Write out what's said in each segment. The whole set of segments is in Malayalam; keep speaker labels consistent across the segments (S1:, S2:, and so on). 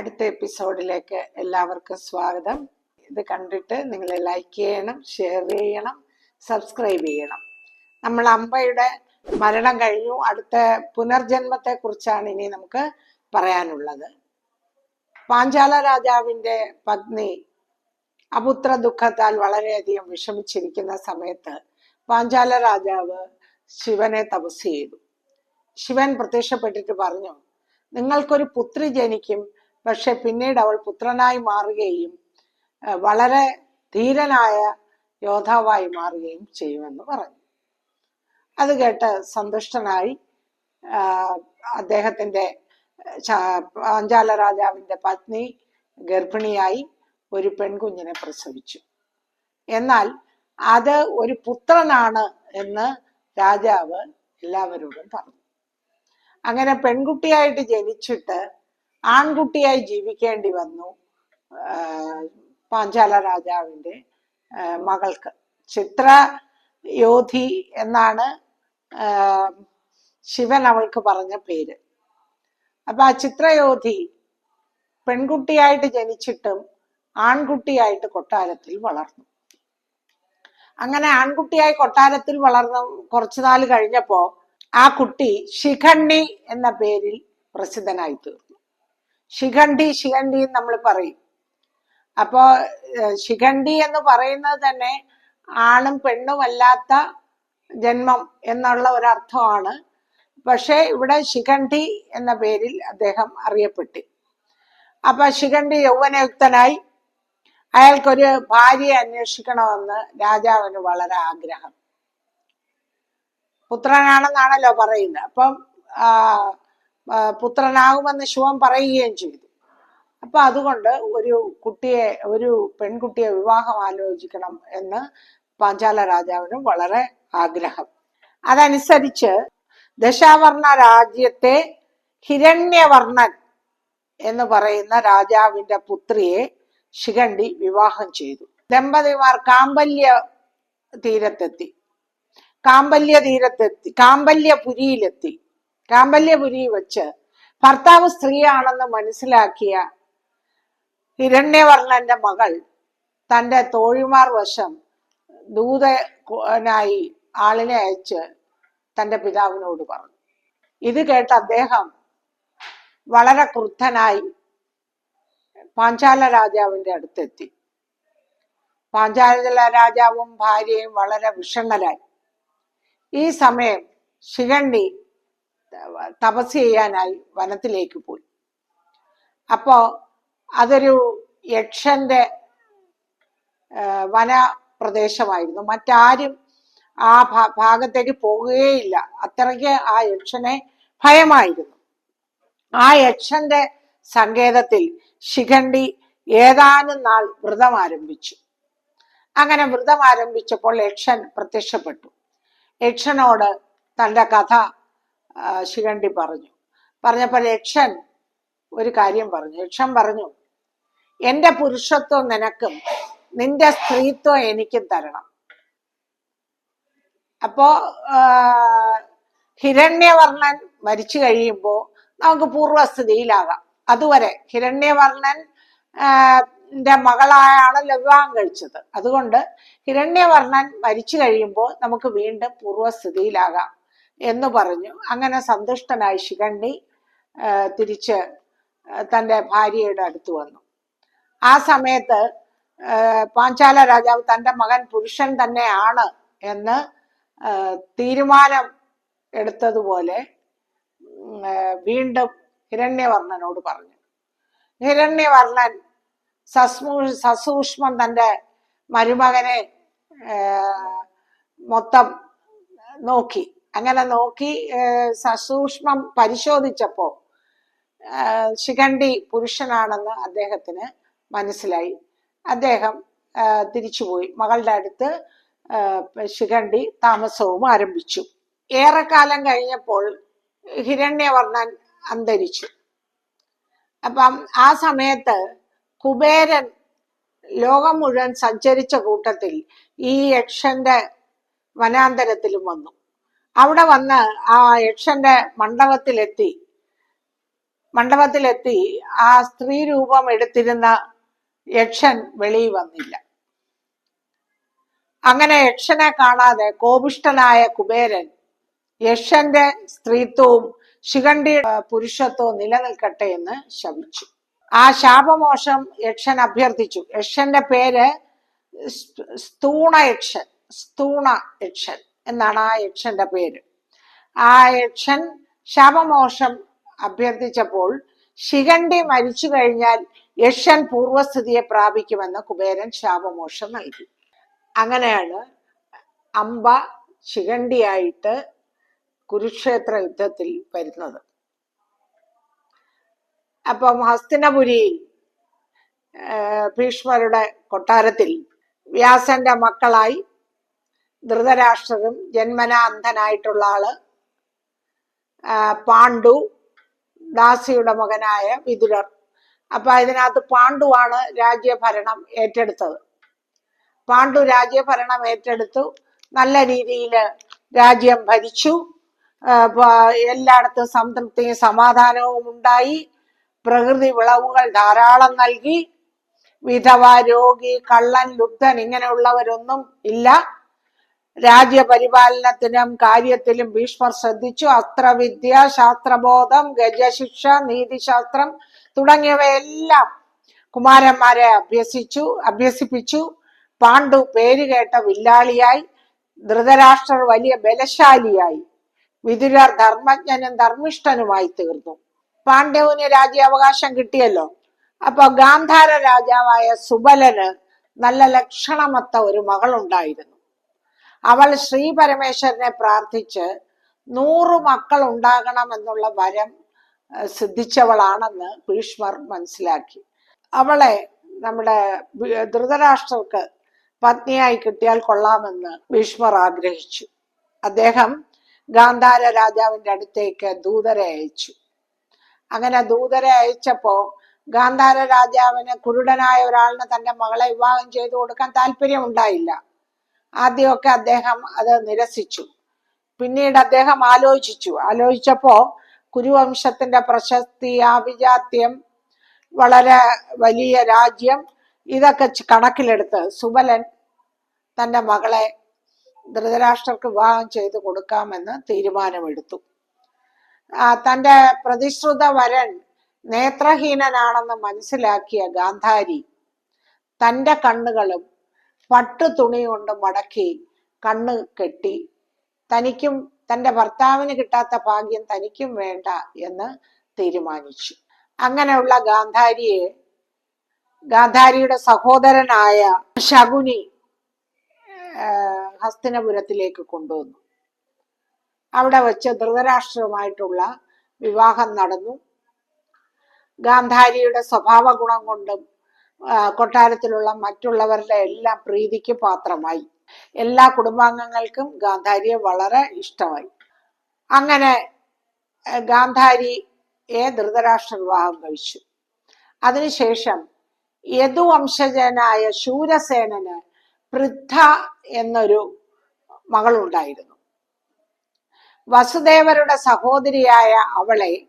S1: അടുത്ത എപ്പിസോഡിലേക്ക് എല്ലാവർക്കും സ്വാഗതം. ഇത് കണ്ടിട്ട് നിങ്ങൾ ലൈക്ക് ചെയ്യണം ഷെയർ ചെയ്യണം സബ്സ്ക്രൈബ് ചെയ്യണം. നമ്മൾ അമ്പയുടെ മരണം കഴിഞ്ഞു. അടുത്ത പുനർജന്മത്തെ കുറിച്ചാണ് ഇനി നമുക്ക് പറയാനുള്ളത്. പാഞ്ചാല രാജാവിന്റെ പത്നി അപുത്ര ദുഃഖത്താൽ വളരെയധികം വിഷമിച്ചിരിക്കുന്ന സമയത്ത് പാഞ്ചാല രാജാവ് ശിവനെ തപസ് ചെയ്തു. ശിവൻ പ്രത്യക്ഷപ്പെട്ടിട്ട് പറഞ്ഞു നിങ്ങൾക്കൊരു പുത്രി ജനിക്കും. പക്ഷെ പിന്നീട് അവൾ പുത്രനായി മാറുകയും വളരെ ധീരനായ യോദ്ധാവായി മാറുകയും ചെയ്യുമെന്ന് പറഞ്ഞു. അത് കേട്ട് സന്തുഷ്ടനായി അദ്ദേഹത്തിന്റെ പാഞ്ചാല രാജാവിന്റെ പത്നി ഗർഭിണിയായി ഒരു പെൺകുഞ്ഞിനെ പ്രസവിച്ചു. എന്നാൽ അത് ഒരു പുത്രനാണ് എന്ന് രാജാവ് എല്ലാവരോടും പറഞ്ഞു. അങ്ങനെ പെൺകുട്ടിയായിട്ട് ജനിച്ചിട്ട് ആൺകുട്ടിയായി ജീവിക്കേണ്ടി വന്നു പാഞ്ചാല രാജാവിന്റെ മകൾക്ക്. ചിത്ര യോധി എന്നാണ് ശിവൻ അവൾക്ക് പറഞ്ഞ പേര്. അപ്പൊ ആ ചിത്രയോധി പെൺകുട്ടിയായിട്ട് ജനിച്ചിട്ടും ആൺകുട്ടിയായിട്ട് കൊട്ടാരത്തിൽ വളർന്നു. അങ്ങനെ ആൺകുട്ടിയായി കൊട്ടാരത്തിൽ വളർന്ന കുറച്ചു നാൾ കഴിഞ്ഞപ്പോ ആ കുട്ടി ശിഖണ്ണി എന്ന പേരിൽ പ്രസിദ്ധനായി തീർന്നു. ശിഖണ്ഡി ശിഖണ്ഡി നമ്മൾ പറയും. അപ്പോ ശിഖണ്ഡി എന്ന് പറയുന്നത് തന്നെ ആണും പെണ്ണും അല്ലാത്ത ജന്മം എന്നുള്ള ഒരർത്ഥമാണ്. പക്ഷേ ഇവിടെ ശിഖണ്ഡി എന്ന പേരിൽ അദ്ദേഹം അറിയപ്പെട്ടു. അപ്പൊ ശിഖണ്ഡി യൗവനയുക്തനായി അയാൾക്കൊരു ഭാര്യയെ അന്വേഷിക്കണമെന്ന് രാജാവിന് വളരെ ആഗ്രഹം. പുത്രനാണെന്നാണല്ലോ പറയുന്നത്. അപ്പം പുത്രനാകുമെന്ന് ശിവൻ പറയുകയും ചെയ്തു. അപ്പൊ അതുകൊണ്ട് ഒരു കുട്ടിയെ ഒരു പെൺകുട്ടിയെ വിവാഹം ആലോചിക്കണം എന്ന് പാഞ്ചാല രാജാവിന് വളരെ ആഗ്രഹം. അതനുസരിച്ച് ദശാവർണ രാജ്യത്തെ ഹിരണ്യവർണൻ എന്ന് പറയുന്ന രാജാവിന്റെ പുത്രിയെ ശിഖണ്ഡി വിവാഹം ചെയ്തു. ദമ്പതിമാർ കാമ്പല്യ തീരത്തെത്തി. കാമ്പല്യ തീരത്തെത്തി കാമ്പല്യപുരിയിലെത്തി കാമ്പല്യപുരി വച്ച് ഭർത്താവ് സ്ത്രീയാണെന്ന് മനസ്സിലാക്കിയ ഹിരണ്യവർണന്റെ മകൾ തന്റെ തോഴിമാർ വശം ദൂതനായി ആളിനെ അയച്ച് തന്റെ പിതാവിനോട് പറഞ്ഞു. ഇത് കേട്ട് അദ്ദേഹം വളരെ ക്രുദ്ധനായി പാഞ്ചാല രാജാവിന്റെ അടുത്തെത്തി. പാഞ്ചാല രാജാവും ഭാര്യയും വളരെ വിഷണ്ണരായി ഈ സമയം ശിഖണ്ഡി തപസ് ചെയ്യാനായി വനത്തിലേക്ക് പോയി. അപ്പോ അതൊരു യക്ഷന്റെ വന പ്രദേശമായിരുന്നു മറ്റാരും ആ ഭാഗത്തേക്ക് പോകുകയില്ല. അത്രയ്ക്ക് ആ യക്ഷനെ ഭയമായിരുന്നു. ആ യക്ഷന്റെ സങ്കേതത്തിൽ ശിഖണ്ഡി ഏതാനും നാൾ വ്രതം ആരംഭിച്ചു അങ്ങനെ വ്രതം ആരംഭിച്ചപ്പോൾ യക്ഷൻ പ്രത്യക്ഷപ്പെട്ടു. യക്ഷനോട് തന്റെ കഥ ശിഖണ്ഡി പറഞ്ഞു. പറഞ്ഞപ്പോൾ യക്ഷൻ ഒരു കാര്യം പറഞ്ഞു. യക്ഷൻ പറഞ്ഞു എന്റെ പുരുഷത്വം നിനക്കും നിന്റെ സ്ത്രീത്വം എനിക്കും തരണം. അപ്പോ ഹിരണ്യവർണൻ മരിച്ചു കഴിയുമ്പോൾ നമുക്ക് പൂർവസ്ഥിതിയിലാകാം അതുവരെ ഹിരണ്യവർണൻ മകളായാണല്ലോ വിവാഹം കഴിച്ചത്. അതുകൊണ്ട് ഹിരണ്യവർണൻ മരിച്ചു കഴിയുമ്പോൾ നമുക്ക് വീണ്ടും പൂർവസ്ഥിതിയിലാകാം എന്ന് പറഞ്ഞു. അങ്ങനെ സന്തുഷ്ടനായി ശിഖണ്ഡി തിരിച്ച് തന്റെ ഭാര്യയുടെ അടുത്ത് വന്നു. ആ സമയത്ത് പാഞ്ചാല രാജാവ് തന്റെ മകൻ പുരുഷൻ തന്നെയാണ് എന്ന് തീരുമാനം എടുത്തതുപോലെ വീണ്ടും ഹിരണ്യവർണനോട് പറഞ്ഞു. ഹിരണ്യവർണൻ സസ്മൂ സസൂക്ഷ്മം തന്റെ മരുമകനെ മൊത്തം നോക്കി. അങ്ങനെ നോക്കി സസൂക്ഷ്മം പരിശോധിച്ചപ്പോ ആ, ശിഖണ്ഡി പുരുഷനാണെന്ന് അദ്ദേഹത്തിന് മനസ്സിലായി. അദ്ദേഹം തിരിച്ചുപോയി. മകളുടെ അടുത്ത് ശിഖണ്ഡി താമസവും ആരംഭിച്ചു. ഏറെക്കാലം കഴിഞ്ഞപ്പോൾ ഹിരണ്യവർണൻ അന്തരിച്ചു. അപ്പം ആ സമയത്ത് കുബേരൻ ലോകം മുഴുവൻ സഞ്ചരിച്ച കൂട്ടത്തിൽ ഈ യക്ഷന്റെ വനാന്തരത്തിലും വന്നു. അവിടെ വന്ന് ആ യക്ഷന്റെ മണ്ഡപത്തിലെത്തി. മണ്ഡപത്തിലെത്തി. ആ സ്ത്രീ രൂപം എടുത്തിരുന്ന യക്ഷൻ വെളിയിൽ വന്നില്ല. അങ്ങനെ യക്ഷനെ കാണാതെ കോപിഷ്ടനായ കുബേരൻ യക്ഷന്റെ സ്ത്രീത്വവും ശിഖണ്ഡി പുരുഷത്വവും നിലനിൽക്കട്ടെ എന്ന് ശപിച്ചു. ആ ശാപമോഷം യക്ഷൻ അഭ്യർത്ഥിച്ചു. യക്ഷന്റെ പേര് സ്തൂണ യക്ഷൻ സ്തൂണ യക്ഷൻ. എന്നാണ് ആ യക്ഷന്റെ പേര്. ആ യക്ഷൻ ശാപമോഷം അഭ്യർത്ഥിച്ചപ്പോൾ ശിഖണ്ഡി മരിച്ചു കഴിഞ്ഞാൽ യക്ഷൻ പൂർവസ്ഥിതിയെ പ്രാപിക്കുമെന്ന് കുബേരൻ ശാപമോഷം നൽകി. അങ്ങനെയാണ് അംബ ശിഖണ്ഡിയായിട്ട് കുരുക്ഷേത്ര യുദ്ധത്തിൽ വരുന്നത്. അപ്പം ഹസ്തിനപുരിയിൽ ഭീഷ്മരുടെ കൊട്ടാരത്തിൽ വ്യാസന്റെ മക്കളായി ധൃതരാഷ്ട്രരും ജന്മനാ അന്ധനായിട്ടുള്ള ആൾ പാണ്ഡു ദാസിയുടെ മകനായ വിതുരർ. അപ്പൊ ഇതിനകത്ത് പാണ്ഡുവാണ് രാജ്യഭരണം ഏറ്റെടുത്തത്. പാണ്ഡു രാജ്യഭരണം ഏറ്റെടുത്തു നല്ല രീതിയിൽ രാജ്യം ഭരിച്ചു എല്ലായിടത്തും സംതൃപ്തിയും സമാധാനവും ഉണ്ടായി പ്രകൃതി വിളവുകൾ ധാരാളം നൽകി വിധവ രോഗി കള്ളൻ ലുബ്ധൻ ഇങ്ങനെയുള്ളവരൊന്നും ഇല്ല. രാജ്യപരിപാലനത്തിനും കാര്യത്തിലും ഭീഷ്മർ ശ്രദ്ധിച്ചു. അസ്ത്രവിദ്യ ശാസ്ത്രബോധം ഗജശിക്ഷ നീതിശാസ്ത്രം തുടങ്ങിയവയെല്ലാം കുമാരന്മാരെ അഭ്യസിച്ചു അഭ്യസിപ്പിച്ചു. പാണ്ഡു പേരുകേട്ട വില്ലാളിയായി ധൃതരാഷ്ട്രർ വലിയ ബലശാലിയായി വിതുരർ ധർമ്മജ്ഞനും ധർമ്മിഷ്ഠനുമായി തീർന്നു. പാണ്ഡവുന് രാജ്യാവകാശം കിട്ടിയല്ലോ. അപ്പൊ ഗാന്ധാര രാജാവായ സുബലന് നല്ല ലക്ഷണമത്ത ഒരു മകളുണ്ടായിരുന്നു. അവൾ ശ്രീ പരമേശ്വരനെ പ്രാർത്ഥിച്ച് നൂറു മക്കൾ ഉണ്ടാകണമെന്നുള്ള വരം സിദ്ധിച്ചവളാണെന്ന് ഭീഷ്മർ മനസ്സിലാക്കി. അവളെ നമ്മുടെ ധൃതരാഷ്ട്രർക്ക് പത്നിയായി കിട്ടിയാൽ കൊള്ളാമെന്ന് ഭീഷ്മർ ആഗ്രഹിച്ചു. അദ്ദേഹം ഗാന്ധാര രാജാവിന്റെ അടുത്തേക്ക് ദൂതരെ അയച്ചു. അങ്ങനെ ദൂതരെ അയച്ചപ്പോ ഗാന്ധാര രാജാവിന് കുരുടനായ ഒരാളിന് തന്റെ മകളെ വിവാഹം ചെയ്തു കൊടുക്കാൻ താല്പര്യം ഉണ്ടായില്ല ആദ്യമൊക്കെ അദ്ദേഹം അത് നിരസിച്ചു. പിന്നീട് അദ്ദേഹം ആലോചിച്ചു. ആലോചിച്ചപ്പോ കുരുവംശത്തിന്റെ പ്രശസ്തി ആഭിജാത്യം വളരെ വലിയ രാജ്യം ഇതൊക്കെ കണക്കിലെടുത്ത് സുബലൻ തന്റെ മകളെ ധൃതരാഷ്ട്രർക്ക് വിവാഹം ചെയ്തു കൊടുക്കാമെന്ന് തീരുമാനമെടുത്തു. ആ, തന്റെ പ്രതിശ്രുത വരൻ നേത്രഹീനനാണെന്ന് മനസ്സിലാക്കിയ ഗാന്ധാരി തന്റെ കണ്ണുകളും പട്ടു തുണി കൊണ്ട് മടക്കി കണ്ണ് കെട്ടി. തനിക്കും തന്റെ ഭർത്താവിന് കിട്ടാത്ത ഭാഗ്യം തനിക്കും വേണ്ട എന്ന് തീരുമാനിച്ചു. അങ്ങനെയുള്ള ഗാന്ധാരിയെ ഗാന്ധാരിയുടെ സഹോദരനായ ശകുനി ഹസ്തനപുരത്തിലേക്ക് കൊണ്ടുവന്നു. അവിടെ വെച്ച് ധൃതരാഷ്ട്രവുമായിട്ടുള്ള വിവാഹം നടന്നു. ഗാന്ധാരിയുടെ സ്വഭാവ ഗുണം കൊണ്ടും കൊട്ടാരത്തിലുള്ള മറ്റുള്ളവരുടെ എല്ലാം പ്രീതിക്ക് പാത്രമായി. എല്ലാ കുടുംബാംഗങ്ങൾക്കും ഗാന്ധാരിയെ വളരെ ഇഷ്ടമായി. അങ്ങനെ ഗാന്ധാരിയെ ധൃതരാഷ്ട്ര വിവാഹം കഴിച്ചു. അതിനുശേഷം യദുവംശജനായ ശൂരസേനന് പൃഥ എന്നൊരു മകളുണ്ടായിരുന്നു. വസുദേവരുടെ സഹോദരിയായ അവളെ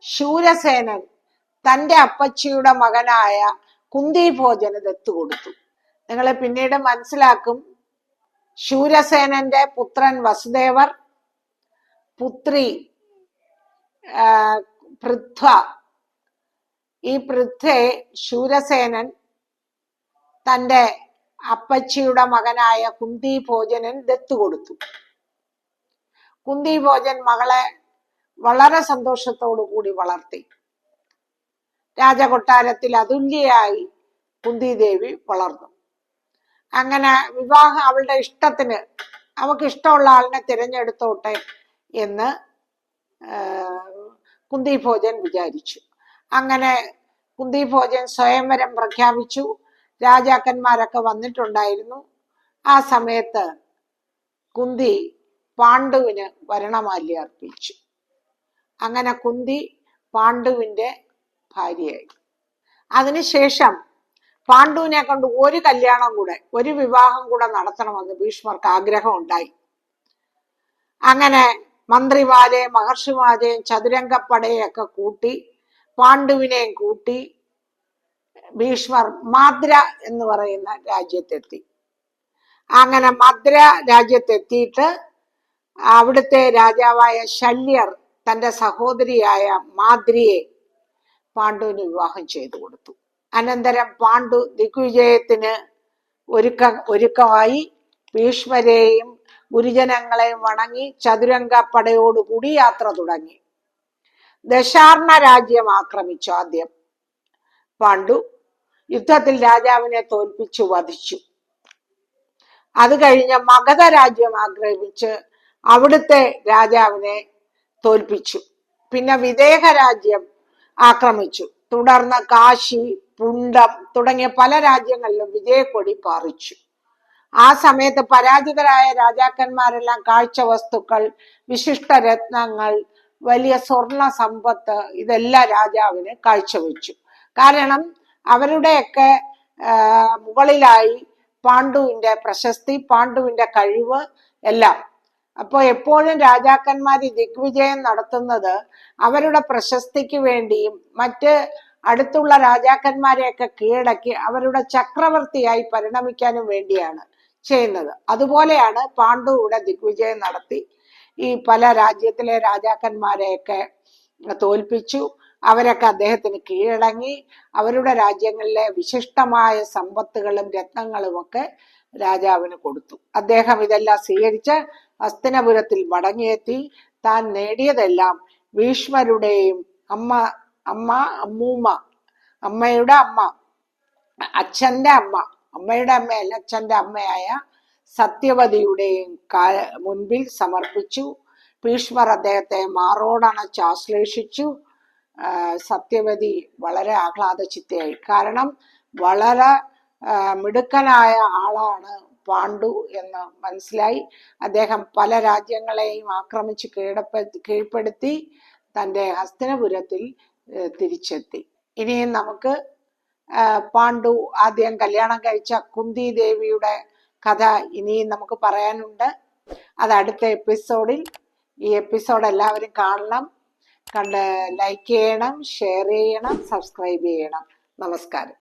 S1: ശൂരസേനൻ തന്റെ അപ്പച്ചിയുടെ മകനായ കുന്തിഭോജന് ദത്തു കൊടുത്തു. നിങ്ങളെ പിന്നീട് മനസ്സിലാക്കും. ശൂരസേനന്റെ പുത്രൻ വസുദേവർ പുത്രി പൃഥ്വ ഈ പൃഥ്വയെ ശൂരസേനൻ തന്റെ അപ്പച്ചിയുടെ മകനായ കുന്തി ഭോജനൻ ദത്തു കൊടുത്തു. കുന്തി ഭോജൻ മകളെ വളരെ സന്തോഷത്തോടു കൂടി വളർത്തി. രാജകൊട്ടാരത്തിൽ അതുല്യയായി കുന്തിദേവി വളർന്നു. അങ്ങനെ വിവാഹം അവളുടെ ഇഷ്ടത്തിന് അവൾക്ക് ഇഷ്ടമുള്ള ആളിനെ തിരഞ്ഞെടുത്തോട്ടെ എന്ന് കുന്തി ഭോജൻ വിചാരിച്ചു. അങ്ങനെ കുന്തി ഭോജൻ സ്വയംവരം പ്രഖ്യാപിച്ചു. രാജാക്കന്മാരൊക്കെ വന്നിട്ടുണ്ടായിരുന്നു. ആ സമയത്ത് കുന്തി പാണ്ഡുവിന് വരണമാല്യ അർപ്പിച്ചു. അങ്ങനെ കുന്തി പാണ്ഡുവിന്റെ ഭാര്യയായി. അതിനുശേഷം പാണ്ഡുവിനെ കൊണ്ട് ഒരു കല്യാണം കൂടെ ഒരു വിവാഹം കൂടെ നടത്തണമെന്ന് ഭീഷ്മർക്ക് ആഗ്രഹം ഉണ്ടായി അങ്ങനെ മന്ത്രിമാരെയും മഹർഷിമാരെയും ചതുരംഗപ്പടയൊക്കെ കൂട്ടി പാണ്ഡുവിനെയും കൂട്ടി ഭീഷ്മർ മാദ്ര എന്ന് പറയുന്ന രാജ്യത്തെത്തി. അങ്ങനെ മദ്ര രാജ്യത്തെത്തിയിട്ട് അവിടുത്തെ രാജാവായ ശല്യർ തന്റെ സഹോദരിയായ മാദ്രിയെ പാണ്ഡുവിന് വിവാഹം ചെയ്തു കൊടുത്തു. അനന്തരം പാണ്ഡു ദിഗ്വിജയത്തിന് ഒരുക്ക ഒരുക്കമായി ഭീഷ്മരെയും ഗുരുജനങ്ങളെയും വണങ്ങി ചതുരംഗ പടയോടുകൂടി യാത്ര തുടങ്ങി. ദശാർണ രാജ്യം ആക്രമിച്ചു ആദ്യം. പാണ്ഡു യുദ്ധത്തിൽ രാജാവിനെ തോൽപ്പിച്ചു വധിച്ചു. അത് കഴിഞ്ഞ് മഗധ രാജ്യം ആക്രമിച്ച് അവിടുത്തെ രാജാവിനെ തോൽപ്പിച്ചു. പിന്നെ വിദേഹ രാജ്യം ആക്രമിച്ചു. തുടർന്ന് കാശി പുണ്ടം തുടങ്ങിയ പല രാജ്യങ്ങളിലും വിജയക്കൊടി പാറിച്ചു. ആ സമയത്ത് പരാജിതരായ രാജാക്കന്മാരെല്ലാം കാഴ്ച വസ്തുക്കൾ വിശിഷ്ട രത്നങ്ങൾ വലിയ സ്വർണ സമ്പത്ത് ഇതെല്ലാം രാജാവിന് കാഴ്ചവെച്ചു. കാരണം അവരുടെയൊക്കെ മുകളിലായി പാണ്ഡുവിന്റെ പ്രശസ്തി പാണ്ഡുവിന്റെ കഴിവ് എല്ലാം അപ്പോൾ എപ്പോഴും രാജാക്കന്മാർ ദിഗ്വിജയം നടത്തുന്നത് അവരുടെ പ്രശസ്തിക്ക് വേണ്ടിയും മറ്റ് അടുത്തുള്ള രാജാക്കന്മാരെയൊക്കെ കീഴടക്കി അവരുടെ ചക്രവർത്തിയായി പരിണമിക്കാനും വേണ്ടിയാണ് ചെയ്യുന്നത്. അതുപോലെയാണ് പാണ്ഡു ഇവിടെ ദിഗ്വിജയം നടത്തി ഈ പല രാജ്യത്തിലെ രാജാക്കന്മാരെയൊക്കെ തോൽപ്പിച്ചു. അവരൊക്കെ അദ്ദേഹത്തിന് കീഴടങ്ങി. അവരുടെ രാജ്യങ്ങളിലെ വിശിഷ്ടമായ സമ്പത്തുകളും രത്നങ്ങളും ഒക്കെ രാജാവിന് കൊടുത്തു. അദ്ദേഹം ഇതെല്ലാം സ്വീകരിച്ച് ഹസ്തിനപുരത്തിൽ മടങ്ങിയെത്തി താൻ നേടിയതെല്ലാം ഭീഷ്മരുടെയും അമ്മ അമ്മ അമ്മൂമ്മ അമ്മയുടെ അമ്മ അച്ഛന്റെ അമ്മ അമ്മയുടെ അമ്മയല്ല അച്ഛന്റെ അമ്മയായ സത്യവതിയുടെയും മുൻപിൽ സമർപ്പിച്ചു. ഭീഷ്മർ അദ്ദേഹത്തെ മാറോടണച്ച് ആശ്ലേഷിച്ചു. സത്യവതി വളരെ ആഹ്ലാദ ചിത്തയായി കാരണം വളരെ മിടുക്കനായ ആളാണ് പാണ്ഡു എന്ന് മനസ്സിലായി. അദ്ദേഹം പല രാജ്യങ്ങളെയും ആക്രമിച്ച് കീഴപ്പ കീഴ്പ്പെടുത്തി തന്റെ ഹസ്തനപുരത്തിൽ തിരിച്ചെത്തി. ഇനിയും നമുക്ക് പാണ്ഡു ആദ്യം കല്യാണം കഴിച്ച കുന്തി ദേവിയുടെ കഥ ഇനിയും നമുക്ക് പറയാനുണ്ട്. അത് അടുത്ത എപ്പിസോഡിൽ ഈ എപ്പിസോഡ് എല്ലാവരും കാണണം. കണ്ട് ലൈക്ക് ചെയ്യണം ഷെയർ ചെയ്യണം സബ്സ്ക്രൈബ് ചെയ്യണം. നമസ്കാരം.